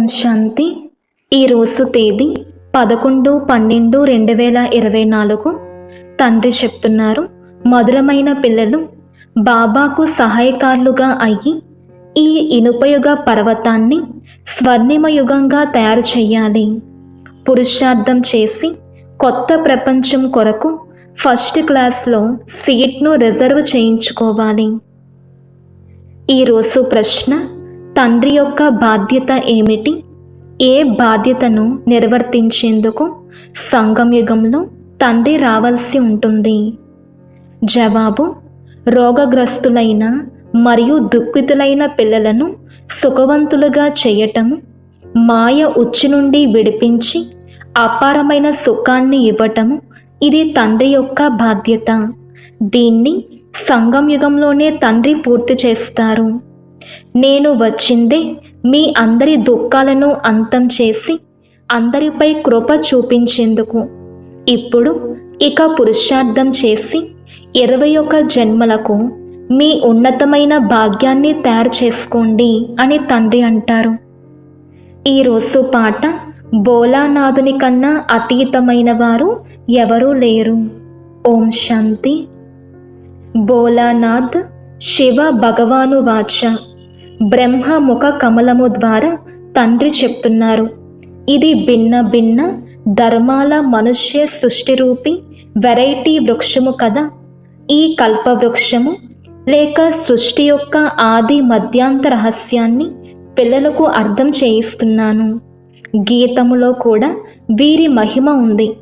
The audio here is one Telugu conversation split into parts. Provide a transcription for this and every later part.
ఓం శాంతి ఈరోజు తేదీ పదకొండు పన్నెండు రెండు వేల ఇరవై నాలుగు. తండ్రి చెప్తున్నారు మధురమైన పిల్లలు బాబాకు సహాయకారులుగా అయ్యి ఈ ఇనుపయుగ పర్వతాన్ని స్వర్ణిమయుగంగా తయారు చేయాలి. పురుషార్థం చేసి కొత్త ప్రపంచం కొరకు ఫస్ట్ క్లాస్లో సీట్ను రిజర్వ్ చేయించుకోవాలి. ఈరోజు ప్రశ్న తండ్రి యొక్క బాధ్యత ఏమిటి? ఏ బాధ్యతను నిర్వర్తించేందుకు సంఘం యుగంలో తండ్రి రావాల్సి ఉంటుంది? జవాబు రోగగ్రస్తులైన మరియు దుఃఖితులైన పిల్లలను సుఖవంతులుగా చేయటము మాయ ఉచ్చి నుండి విడిపించి అపారమైన సుఖాన్ని ఇవ్వటము ఇది తండ్రి యొక్క బాధ్యత. దీన్ని సంఘం యుగంలోనే తండ్రి పూర్తి చేస్తారు. నేను వచ్చిందే మీ అందరి దుఃఖాలను అంతం చేసి అందరిపై కృప చూపించేందుకు. ఇప్పుడు ఇక పురుషార్థం చేసి ఇరవై ఒక్క జన్మలకు మీ ఉన్నతమైన భాగ్యాన్ని తయారు చేసుకోండి అని తండ్రి అంటారు. ఈరోజు పాట బోలానాథుని కన్నా అతీతమైన వారు ఎవరూ లేరు. ఓం శాంతి. బోలానాథ్ శివ భగవాను వాచ. బ్రహ్మ ముఖ కమలము ద్వారా తండ్రి చెప్తున్నారు. ఇది భిన్న భిన్న ధర్మాల మనుష్య సృష్టి రూపి వెరైటీ వృక్షము కదా. ఈ కల్పవృక్షము లేక సృష్టి యొక్క ఆది మధ్యాంత రహస్యాన్ని పిల్లలకు అర్థం చేయిస్తున్నాను. గీతములో కూడా వీరి మహిమ ఉంది.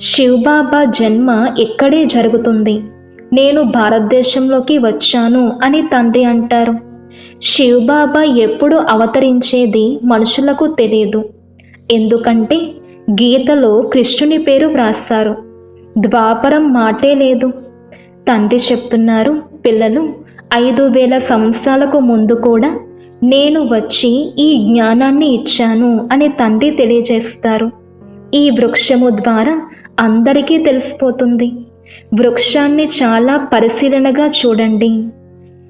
శివబాబా జన్మ ఇక్కడే జరుగుతుంది. నేను భారతదేశంలోకి వచ్చాను అని తండ్రి అంటారు. శివబాబా ఎప్పుడు అవతరించేది మనుషులకు తెలియదు. ఎందుకంటే గీతలో కృష్ణుని పేరు వ్రాస్తారు. ద్వాపరం మాటే లేదు. తండ్రి చెప్తున్నారు పిల్లలు ఐదు వేల సంవత్సరాలకు ముందు కూడా నేను వచ్చి ఈ జ్ఞానాన్ని ఇచ్చాను అని తండ్రి తెలియజేస్తారు. ఈ వృక్షము ద్వారా అందరికీ తెలిసిపోతుంది. వృక్షాన్ని చాలా పరిశీలనగా చూడండి.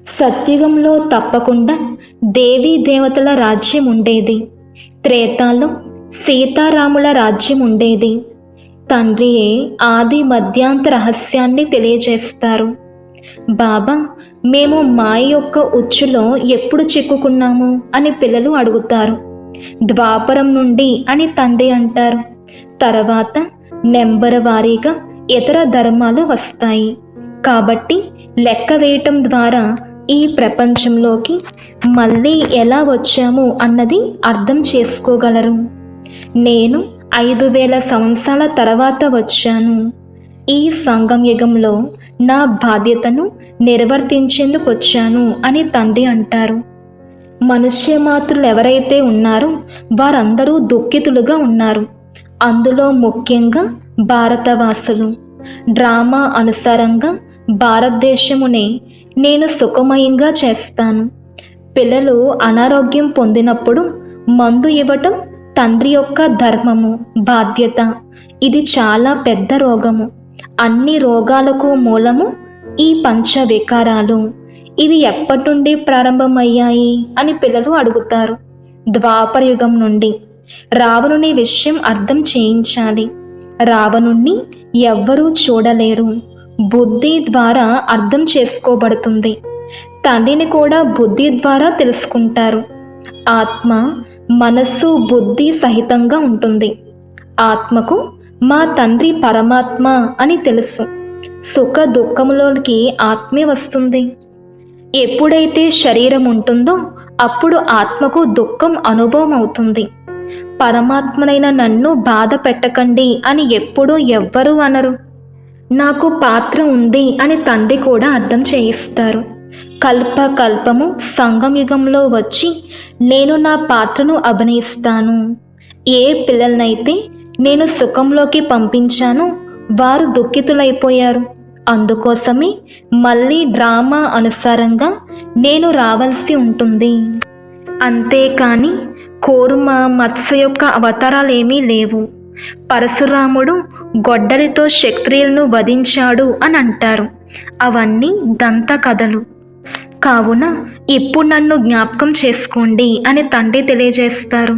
సత్యుగంలో తప్పకుండా దేవీ దేవతల రాజ్యం ఉండేది. త్రేతాలో సీతారాముల రాజ్యం ఉండేది. తండ్రియే ఆది మధ్యాంత రహస్యాన్ని తెలియజేస్తారు. బాబా మేము మాయ యొక్క ఉచ్చులో ఎప్పుడు చిక్కుకున్నాము? అని పిల్లలు అడుగుతారు. ద్వాపరం నుండి అని తండ్రి అంటారు. తర్వాత నెంబర్ వారీగా ఇతర ధర్మాలు వస్తాయి. కాబట్టి లెక్క వేయటం ద్వారా ఈ ప్రపంచంలోకి మళ్ళీ ఎలా వచ్చాము అన్నది అర్థం చేసుకోగలరు. నేను ఐదు వేల సంవత్సరాల తర్వాత వచ్చాను. ఈ సంఘం యుగంలో నా బాధ్యతను నిర్వర్తించేందుకు వచ్చాను అని తండ్రి అంటారు. మనుష్య మాతృలు ఎవరైతే ఉన్నారో వారందరూ దుఃఖితులుగా ఉన్నారు. అందులో ముఖ్యంగా భారతవాసులు. డ్రామా అనుసారంగా భారతదేశమునే నేను సుఖమయంగా చేస్తాను. పిల్లలు అనారోగ్యం పొందినప్పుడు మందు ఇవ్వటం తండ్రి యొక్క ధర్మము బాధ్యత. ఇది చాలా పెద్ద రోగము. అన్ని రోగాలకు మూలము ఈ పంచ వికారాలు ఇవి ఎప్పటి నుండి ప్రారంభమయ్యాయి అని పిల్లలు అడుగుతారు. ద్వాపరయుగం నుండి రావణుని విషయం అర్థం చేయించాలి. రావణుణ్ణి ఎవ్వరూ చూడలేరు. బుద్ధి ద్వారా అర్థం చేసుకోబడుతుంది. తండ్రిని కూడా బుద్ధి ద్వారా తెలుసుకుంటారు. ఆత్మ మనస్సు బుద్ధి సహితంగా ఉంటుంది. ఆత్మకు మా తండ్రి పరమాత్మ అని తెలుసు. సుఖ దుఃఖములోకి ఆత్మే వస్తుంది. ఎప్పుడైతే శరీరం ఉంటుందో అప్పుడు ఆత్మకు దుఃఖం అనుభవం అవుతుంది పరమాత్మనైన నన్ను బాధ పెట్టకండి అని ఎప్పుడూ ఎవ్వరూ అనరు. నాకు పాత్ర ఉంది అని తండ్రి కూడా అర్థం చేయిస్తారు. కల్ప కల్పము సంగమయుగంలో వచ్చి నేను నా పాత్రను అభినయిస్తాను. ఏ పిల్లలనైతే నేను సుఖంలోకి పంపించానో వారు దుఃఖితులైపోయారు. అందుకోసమే మళ్ళీ డ్రామా అనుసారంగా నేను రావాల్సి ఉంటుంది. అంతేకాని కోరుమ మత్స్య యొక్క అవతారాలేమీ లేవు. పరశురాముడు గొడ్డలితో క్షత్రియులను వధించాడు అని అంటారు. అవన్నీ దంత కథలు. కావున ఇప్పుడు నన్ను జ్ఞాపకం చేసుకోండి అని తండ్రి తెలియజేస్తారు.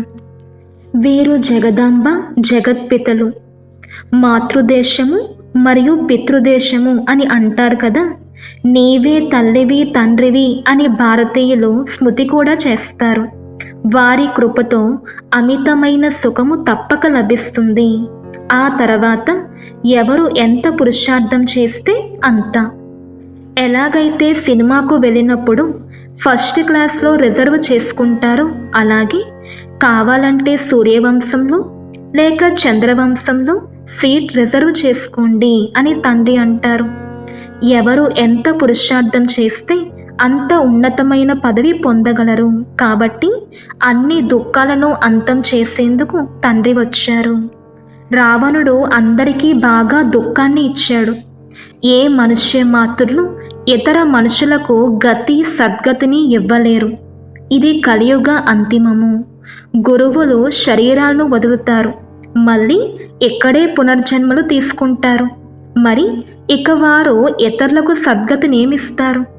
వీరు జగదాంబ జగత్పితలు. మాతృదేశము మరియు పితృదేశము అని అంటారు కదా. నీవే తల్లివి తండ్రివి అని భారతీయులు స్మృతి కూడా చేస్తారు. వారి కృపతో అమితమైన సుఖము తప్పక లభిస్తుంది. ఆ తర్వాత ఎవరు ఎంత పురుషార్థం చేస్తే అంత. ఎలాగైతే సినిమాకు వెళ్ళినప్పుడు ఫస్ట్ క్లాస్లో రిజర్వ్ చేసుకుంటారో అలాగే కావాలంటే సూర్యవంశంలో లేక చంద్రవంశంలో సీట్ రిజర్వ్ చేసుకోండి అని తండ్రి అంటారు. ఎవరు ఎంత పురుషార్థం చేస్తే అంత ఉన్నతమైన పదవి పొందగలరు. కాబట్టి అన్ని దుఃఖాలను అంతం చేసేందుకు తండ్రి వచ్చారు. రావణుడు అందరికీ బాగా దుఃఖాన్ని ఇచ్చాడు. ఏ మనుష్య మాతృలు ఇతర మనుషులకు గతి సద్గతిని ఇవ్వలేరు. ఇది కలియుగ అంతిమము. గురువులు శరీరాలను వదులుతారు. మళ్ళీ ఇక్కడే పునర్జన్మలు తీసుకుంటారు. మరి ఇక వారు ఇతరులకు సద్గతినేమిస్తారు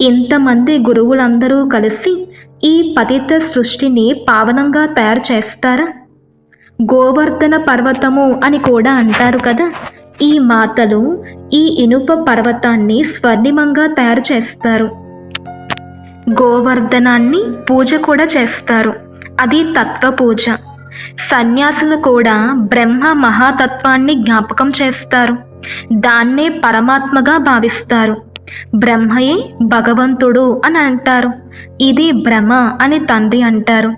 ఇంతమంది గురువులందరూ కలిసి ఈ పతిత సృష్టిని పావనంగా తయారు చేస్తారా? గోవర్ధన పర్వతము అని కూడా అంటారు కదా. ఈ మాతలు ఈ ఇనుప పర్వతాన్ని స్వర్ణిమంగా తయారు చేస్తారు. గోవర్ధనాన్ని పూజ కూడా చేస్తారు. అది తత్వ పూజ. సన్యాసులు కూడా బ్రహ్మ మహాతత్వాన్ని జ్ఞాపకం చేస్తారు. దాన్నే పరమాత్మగా భావిస్తారు. బ్రహ్మయే భగవంతుడు అని అంటారు. ఇది భ్రమ అని తండ్రి అంటారు.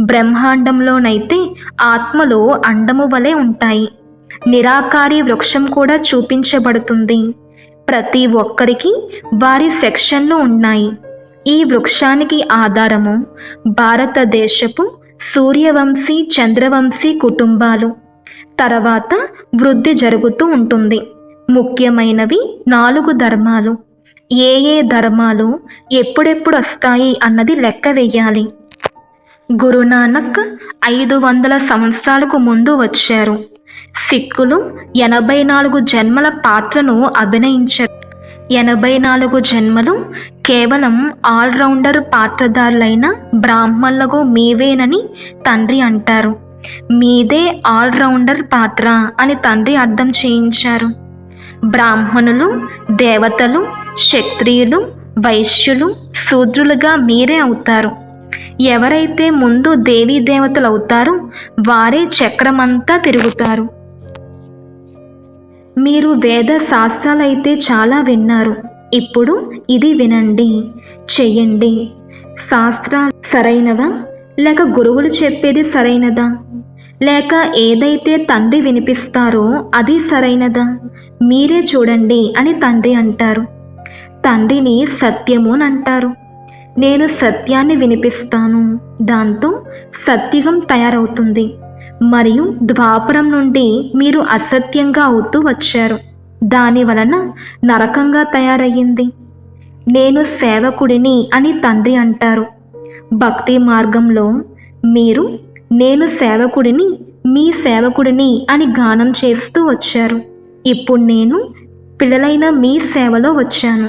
బ్రహ్మాండంలోనైతే ఆత్మలు అండము వలె ఉంటాయి. నిరాకారి వృక్షం కూడా చూపించబడుతుంది. ప్రతి ఒక్కరికి వారి సెక్షన్లు ఉన్నాయి. ఈ వృక్షానికి ఆధారము భారతదేశపు సూర్యవంశీ చంద్రవంశీ కుటుంబాలు. తర్వాత వృద్ధి జరుగుతూ ఉంటుంది. ముఖ్యమైనవి నాలుగు ధర్మాలు. ఏ ఏ ధర్మాలు ఎప్పుడెప్పుడు వస్తాయి అన్నది లెక్క వేయాలి. గురునానక్ ఐదు వందల సంవత్సరాలకు ముందు వచ్చారు. సిక్కులు ఎనభై నాలుగు జన్మల పాత్రను అభినయించారు. ఎనభై నాలుగు జన్మలు కేవలం ఆల్రౌండర్ పాత్రధారులైన బ్రాహ్మణులకు మీవేనని తండ్రి అంటారు. మీదే ఆల్రౌండర్ పాత్ర అని తండ్రి అర్థం చేయించారు. బ్రాహ్మణులు దేవతలు క్షత్రియులు వైశ్యులు శూద్రులుగా మీరే అవుతారు. ఎవరైతే ముందు దేవీ దేవతలు అవుతారో వారే చక్రమంతా తిరుగుతారు. మీరు వేద శాస్త్రాలైతే చాలా విన్నారు. ఇప్పుడు ఇది వినండి చెయ్యండి. శాస్త్రాలు సరైనవా? లేక గురువులు చెప్పేది సరైనదా? లేక ఏదైతే తండ్రి వినిపిస్తారో అది సరైనదా? మీరే చూడండి అని తండ్రి అంటారు. తండ్రిని సత్యము అని అంటారు. నేను సత్యాన్ని వినిపిస్తాను. దాంతో సత్యుగం తయారవుతుంది. మరియు ద్వాపరం నుండి మీరు అసత్యంగా అవుతూ వచ్చారు. దాని వలన నరకంగా తయారయ్యింది. నేను సేవకుడిని అని తండ్రి అంటారు. భక్తి మార్గంలో మీరు నేను సేవకుడిని మీ సేవకుడిని అని గానం చేస్తూ వచ్చారు. ఇప్పుడు నేను పిల్లలైన మీ సేవలో వచ్చాను.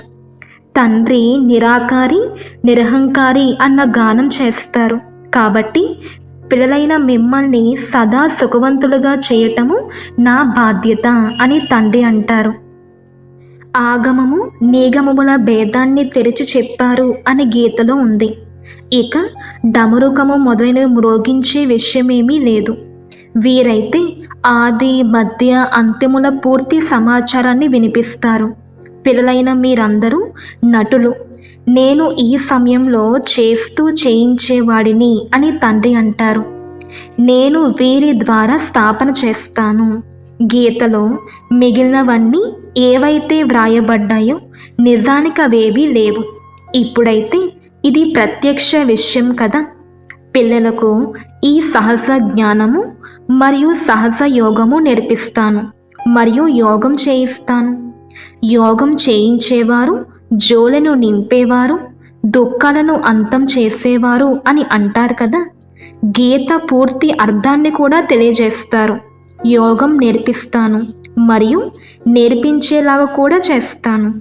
తండ్రి నిరాకారి నిరహంకారి అన్న గానం చేస్తారు. కాబట్టి పిల్లలైన మిమ్మల్ని సదా సుఖవంతులుగా చేయటము నా బాధ్యత అని తండ్రి అంటారు. ఆగమము నీగమముల భేదాన్ని తెరిచి చెప్పారు అని గీతలో ఉంది. ఇక డమరుకము మొదలైనవి మ్రోగించే విషయమేమీ లేదు. వీరైతే ఆది మధ్య అంత్యముల పూర్తి సమాచారాన్ని వినిపిస్తారు. పిల్లలైన మీరందరూ నటులు. నేను ఈ సమయంలో చేస్తూ చేయించేవాడిని అని తండ్రి అంటారు. నేను వీరి ద్వారా స్థాపన చేస్తాను. గీతలో మిగిలినవన్నీ ఏవైతే వ్రాయబడ్డాయో నిజానికి అవేవీ లేవు. ఇప్పుడైతే ఇది ప్రత్యక్ష విషయం కదా? పిల్లలకు ఈ సహజ జ్ఞానము మరియు సహజ యోగము నేర్పిస్తాను మరియు యోగం చేయిస్తాను. యోగం చేయించేవారు జోలను నింపేవారు దుఃఖాలను అంతం చేసేవారు అని అంటారు కదా? గీత పూర్తి అర్థాన్ని కూడా తెలియజేస్తారు. యోగం నేర్పిస్తాను మరియు నేర్పించేలాగా కూడా చేస్తాను.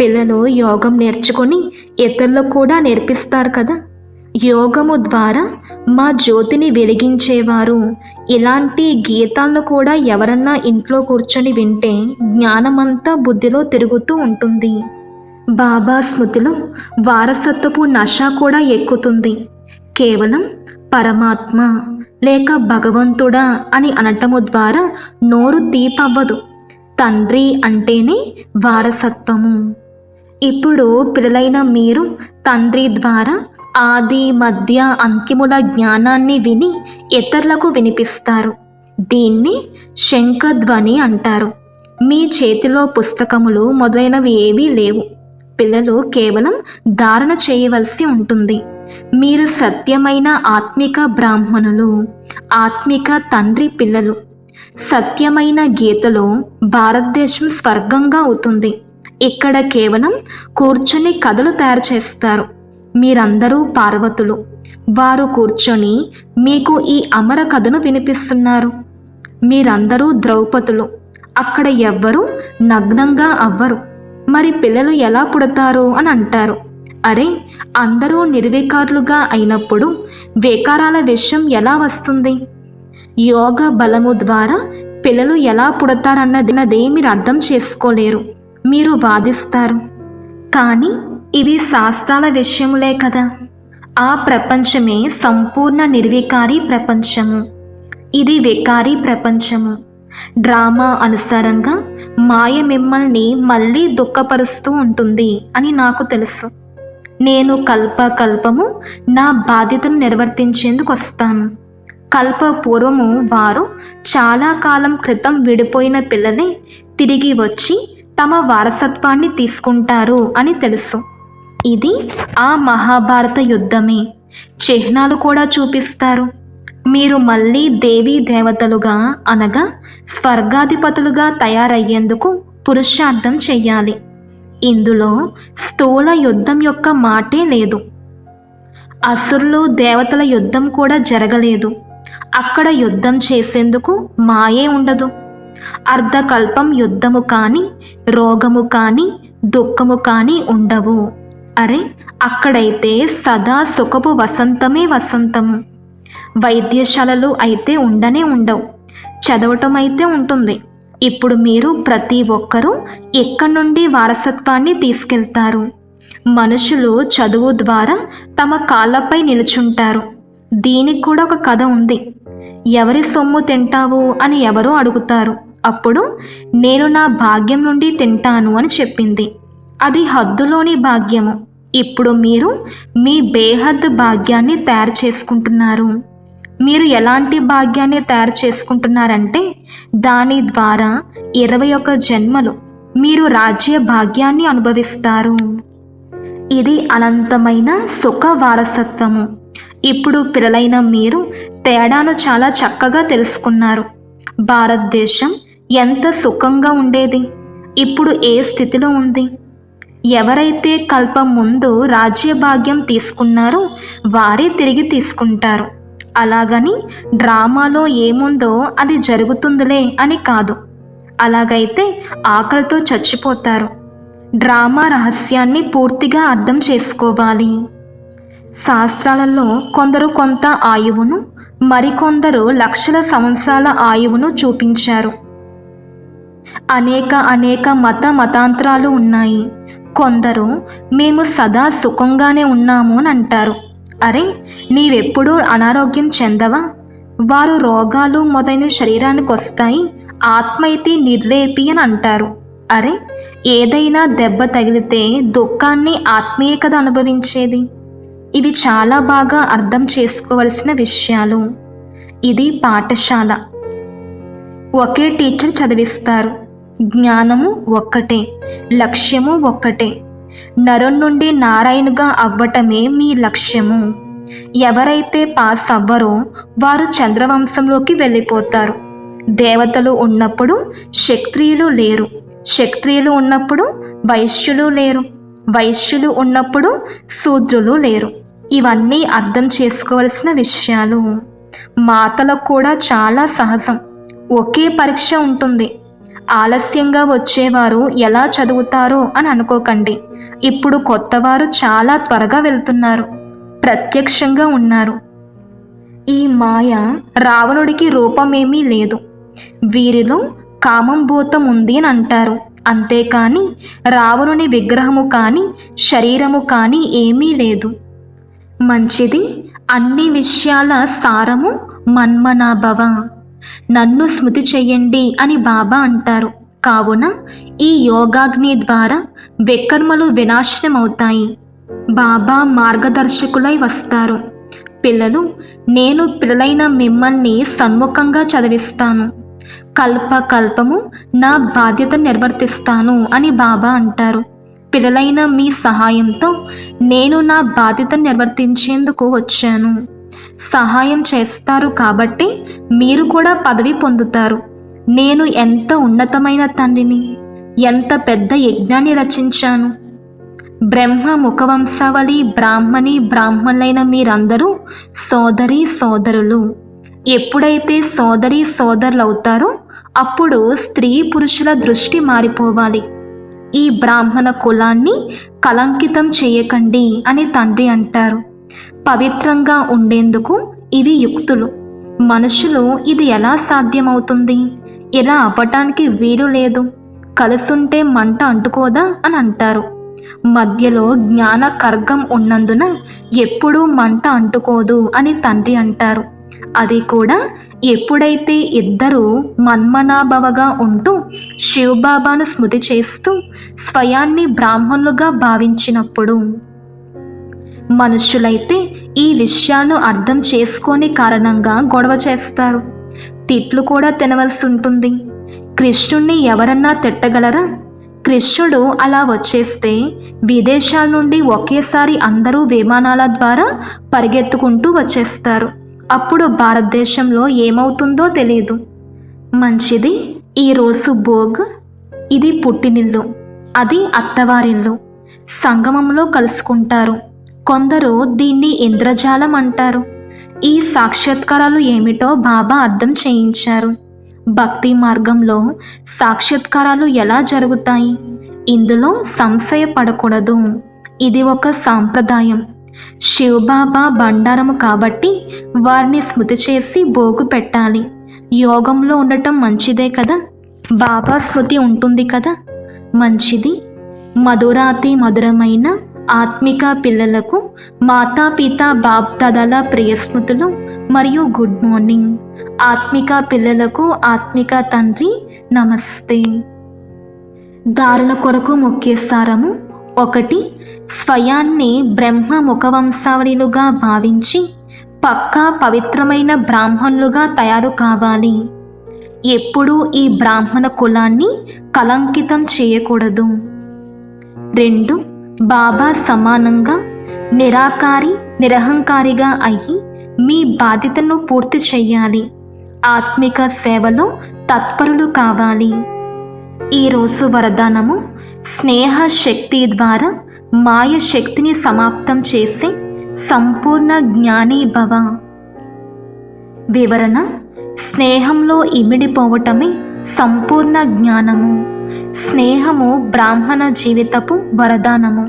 పిల్లలు యోగం నేర్చుకొని ఇతరులకు కూడా నేర్పిస్తారు కదా. యోగము ద్వారా మా జ్యోతిని వెలిగించేవారు. ఇలాంటి గీతాలను కూడా ఎవరన్నా ఇంట్లో కూర్చొని వింటే జ్ఞానమంతా బుద్ధిలో తిరుగుతూ ఉంటుంది. బాబా స్మృతిలో వారసత్వపు నష కూడా ఎక్కుతుంది. కేవలం పరమాత్మ లేక భగవంతుడా అని అనటము ద్వారా నోరు తీపవ్వదు. తండ్రి అంటేనే వారసత్వము. ఇప్పుడు పిల్లలైన మీరు తండ్రి ద్వారా ఆది మధ్య అంతిముల జ్ఞానాన్ని విని ఇతరులకు వినిపిస్తారు. దీన్ని శంఖధ్వని అంటారు. మీ చేతిలో పుస్తకములు మొదలైనవి ఏవీ లేవు. పిల్లలు కేవలం ధారణ చేయవలసి ఉంటుంది. మీరు సత్యమైన ఆత్మిక బ్రాహ్మణులు ఆత్మిక తండ్రి పిల్లలు. సత్యమైన గీతలో భారతదేశం స్వర్గంగా అవుతుంది. ఇక్కడ కేవలం కూర్చొని కథలు తయారు చేస్తారు. మీరందరూ పార్వతులు. వారు కూర్చొని మీకు ఈ అమర కథను వినిపిస్తున్నారు. మీరందరూ ద్రౌపదులు. అక్కడ ఎవ్వరూ నగ్నంగా అవ్వరు. మరి పిల్లలు ఎలా పుడతారు అని అంటారు. అరే అందరూ నిర్వికారులుగా అయినప్పుడు వికారాల విషయం ఎలా వస్తుంది? యోగ బలము ద్వారా పిల్లలు ఎలా పుడతారన్నది మీరు అర్థం చేసుకోలేరు. మీరు వాదిస్తారు కానీ ఇవి శాస్త్రాల విషయములే కదా. ఆ ప్రపంచమే సంపూర్ణ నిర్వికారి ప్రపంచము. ఇది వికారి ప్రపంచము. డ్రామా అనుసారంగా మాయ మిమ్మల్ని మళ్ళీ దుఃఖపరుస్తూ ఉంటుంది అని నాకు తెలుసు. నేను కల్ప కల్పము నా బాధ్యతను నిర్వర్తించేందుకు వస్తాను. కల్ప పూర్వము వారు చాలా కాలం క్రితం విడిపోయిన పిల్లలే తిరిగి వచ్చి తమ వారసత్వాన్ని తీసుకుంటారు అని తెలుసు. ఇది ఆ మహాభారత యుద్ధమే. చిహ్నాలు కూడా చూపిస్తారు. మీరు మళ్ళీ దేవీ దేవతలుగా అనగా స్వర్గాధిపతులుగా తయారయ్యేందుకు పురుషార్థం చెయ్యాలి. ఇందులో స్థూల యుద్ధం యొక్క మాటే లేదు. అసురులు దేవతల యుద్ధం కూడా జరగలేదు. అక్కడ యుద్ధం చేసేందుకు మాయే ఉండదు. అర్ధకల్పం యుద్ధము కానీ రోగము కానీ దుఃఖము కానీ ఉండవు. అరే అక్కడైతే సదా సుఖపు వసంతమే వసంతం. వైద్యశాలలు అయితే ఉండనే ఉండవు. చదవటం అయితే ఉంటుంది. ఇప్పుడు మీరు ప్రతి ఒక్కరూ ఎక్కడి నుండి వారసత్వాన్ని తీసుకెళ్తారు? మనుషులు చదువు ద్వారా తమ కాళ్ళపై నిలుచుంటారు. దీనికి కూడా ఒక కథ ఉంది. ఎవరి సొమ్ము తింటావు అని ఎవరో అడుగుతారు. అప్పుడు నేను నా భాగ్యం నుండి తింటాను అని చెప్పింది. అది హద్దులోని భాగ్యము. ఇప్పుడు మీరు మీ బేహద్ భాగ్యాన్ని తయారు చేసుకుంటున్నారు. మీరు ఎలాంటి భాగ్యాన్ని తయారు చేసుకుంటున్నారంటే దాని ద్వారా ఇరవై ఒక జన్మలు మీరు రాజ్య భాగ్యాన్ని అనుభవిస్తారు. ఇది అనంతమైన సుఖ వారసత్వము. ఇప్పుడు పిల్లలైన మీరు తేడాను చాలా చక్కగా తెలుసుకున్నారు. భారతదేశం ఎంత సుఖంగా ఉండేది? ఇప్పుడు ఏ స్థితిలో ఉంది? ఎవరైతే కల్పం ముందు రాజ్యభాగ్యం తీసుకున్నారో వారే తిరిగి తీసుకుంటారు. అలాగని డ్రామాలో ఏముందో అది జరుగుతుందిలే అని కాదు. అలాగైతే ఆకలితో చచ్చిపోతారు. డ్రామా రహస్యాన్ని పూర్తిగా అర్థం చేసుకోవాలి. శాస్త్రాలలో కొందరు కొంత ఆయువును మరికొందరు లక్షల సంవత్సరాల ఆయువును చూపించారు. అనేక అనేక మత మతాంతరాలు ఉన్నాయి. కొందరు మేము సదా సుఖంగానే ఉన్నాము అని అంటారు. అరే నీవెప్పుడూ అనారోగ్యం చెందవా? వారు రోగాలు మొదలైన శరీరానికి వస్తాయి ఆత్మ అయితే నిర్లేపి అని అంటారు. అరే ఏదైనా దెబ్బ తగిలితే దుఃఖాన్ని ఆత్మీయ కదా అనుభవించేది? ఇవి చాలా బాగా అర్థం చేసుకోవలసిన విషయాలు. ఇది పాఠశాల. ఒకే టీచర్ చదివిస్తారు. జ్ఞానము ఒక్కటే లక్ష్యము ఒక్కటే. నరం నుండి నారాయణుగా అవ్వటమే మీ లక్ష్యము. ఎవరైతే పాస్ అవ్వరో వారు చంద్రవంశంలోకి వెళ్ళిపోతారు. దేవతలు ఉన్నప్పుడు క్షత్రియులు లేరు. క్షత్రియులు ఉన్నప్పుడు వైశ్యులు లేరు. వైశ్యులు ఉన్నప్పుడు శూద్రులు లేరు. ఇవన్నీ అర్థం చేసుకోవలసిన విషయాలు. మాతలకు కూడా చాలా సహజం. ఒకే పరీక్ష ఉంటుంది. ఆలస్యంగా వచ్చేవారు ఎలా చదువుతారో అని అనుకోకండి. ఇప్పుడు కొత్తవారు చాలా త్వరగా వెళ్తున్నారు. ప్రత్యక్షంగా ఉన్నారు. ఈ మాయ రావణుడికి రూపమేమీ లేదు. వీరిలో కామంభూతం ఉంది అని అంటారు. అంతేకాని రావణుని విగ్రహము కానీ శరీరము కానీ ఏమీ లేదు. మంచిది అన్ని విషయాల సారము మన్మనాభవ. నన్ను స్మృతి చెయ్యండి అని బాబా అంటారు. కావున ఈ యోగాగ్ని ద్వారా వికర్మలు వినాశనమవుతాయి. బాబా మార్గదర్శకులై వస్తారు. పిల్లలు నేను పిల్లలైన మిమ్మల్ని సన్ముఖంగా చదివిస్తాను. కల్ప కల్పము నా బాధ్యత నిర్వర్తిస్తాను అని బాబా అంటారు. పిల్లలైన మీ సహాయంతో నేను నా బాధ్యత నిర్వర్తించేందుకు వచ్చాను. సహాయం చేస్తారు కాబట్టి మీరు కూడా పదవి పొందుతారు. నేను ఎంత ఉన్నతమైన తండ్రిని ఎంత పెద్ద యజ్ఞాన్ని రచించాను. బ్రహ్మ ముఖవంశావళి బ్రాహ్మణి బ్రాహ్మణులైన మీరందరూ సోదరి సోదరులు. ఎప్పుడైతే సోదరి సోదరులు అవుతారో అప్పుడు స్త్రీ పురుషుల దృష్టి మారిపోవాలి. ఈ బ్రాహ్మణ కులాన్ని కలంకితం చేయకండి అని తండ్రి అంటారు. పవిత్రంగా ఉండేందుకు ఇవి యుక్తులు. మనుషులు ఇది ఎలా సాధ్యమవుతుంది? ఇలా అవ్వటానికి వీలు లేదు? కలుసుంటే మంట అంటుకోదా అని అంటారు. మధ్యలో జ్ఞాన కర్గం ఉన్నందున ఎప్పుడూ మంట అంటుకోదు అని తండ్రి అంటారు. అది కూడా ఎప్పుడైతే ఇద్దరు మన్మనాభవగా ఉంటూ శివబాబాను స్మృతి చేస్తూ స్వయాన్ని బ్రాహ్మణులుగా భావించినప్పుడు. మనుషులైతే ఈ విషయాలను అర్థం చేసుకోని కారణంగా గొడవ చేస్తారు. తిట్లు కూడా తినవలసి ఉంటుంది. కృష్ణుణ్ణి ఎవరన్నా తిట్టగలరా? కృష్ణుడు అలా వచ్చేస్తే విదేశాల నుండి ఒకేసారి అందరూ విమానాల ద్వారా పరిగెత్తుకుంటూ వచ్చేస్తారు. అప్పుడు భారతదేశంలో ఏమవుతుందో తెలియదు మంచిది ఈరోజు భోగ్ ఇది పుట్టినిల్లు అది అత్తవారిల్లు. సంగమంలో కలుసుకుంటారు. కొందరు దీన్ని ఇంద్రజాలం అంటారు. ఈ సాక్షాత్కారాలు ఏమిటో బాబా అర్థం చేయించారు. భక్తి మార్గంలో సాక్షాత్కారాలు ఎలా జరుగుతాయి? ఇందులో సంశయపడకూడదు. ఇది ఒక సాంప్రదాయం. శివబాబా బండారము కాబట్టి వారిని స్మృతి చేసి భోగు పెట్టాలి. యోగంలో ఉండటం మంచిదే కదా? బాబా స్మృతి ఉంటుంది కదా? మంచిది. మధురాతి మధురమైన ఆత్మిక పిల్లలకు మాతాపిత బాప్ ప్రియస్మృతులు మరియు గుడ్ మార్నింగ్. ఆత్మిక పిల్లలకు ఆత్మిక తండ్రి నమస్తే. దారుల కొరకు ముఖ్య సారము ఒకటి స్వయాన్ని బ్రహ్మ ముఖవంశావళిలుగా భావించి పక్కా పవిత్రమైన బ్రాహ్మణులుగా తయారు కావాలి. ఎప్పుడూ ఈ బ్రాహ్మణ కులాన్ని కలంకితం చేయకూడదు. రెండు బాబా సమానంగా నిరాకారి నిరహంకారిగా అయ్యి మీ బాధ్యతను పూర్తి చెయ్యాలి. ఆత్మిక సేవలో తత్పరులు కావాలి. ఈరోజు వరదానము స్నేహ శక్తి ద్వారా మాయ శక్తిని సమాప్తం చేసి సంపూర్ణ జ్ఞాని భవ. వివరణ స్నేహంలో ఇమిడిపోవటమే సంపూర్ణ జ్ఞానము. స్నేహము బ్రాహ్మణ జీవితపు వరదానము.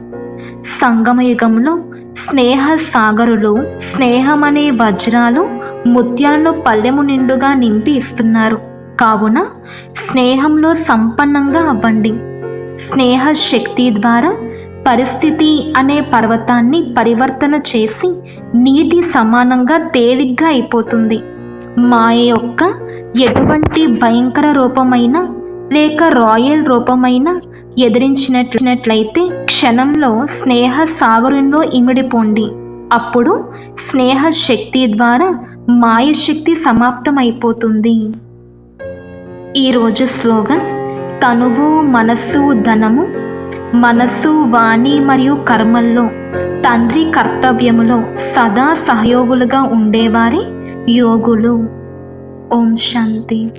సంగమయుగంలో స్నేహ సాగరులు స్నేహమనే వజ్రాలు ముత్యాలను పల్లెము నిండుగా నింపి ఇస్తున్నారు. కావున స్నేహంలో సంపన్నంగా అవ్వండి. స్నేహ శక్తి ద్వారా పరిస్థితి అనే పర్వతాన్ని పరివర్తన చేసి నీటి సమానంగా తేలిగ్గా అయిపోతుంది. మాయ యొక్క ఎటువంటి భయంకర రూపమైన లేక రాయల్ రూపమైన ఎదిరించినట్లయితే క్షణంలో స్నేహ సాగరంలో ఇమిడిపోండి అప్పుడు స్నేహ శక్తి ద్వారా మాయశక్తి సమాప్తమైపోతుంది. ఈరోజు స్లోగన్ తనువు మనస్సు ధనము మనస్సు వాణి మరియు కర్మల్లో తండ్రి కర్తవ్యములో సదా సహయోగులుగా ఉండేవారే యోగులు. ఓం శాంతి.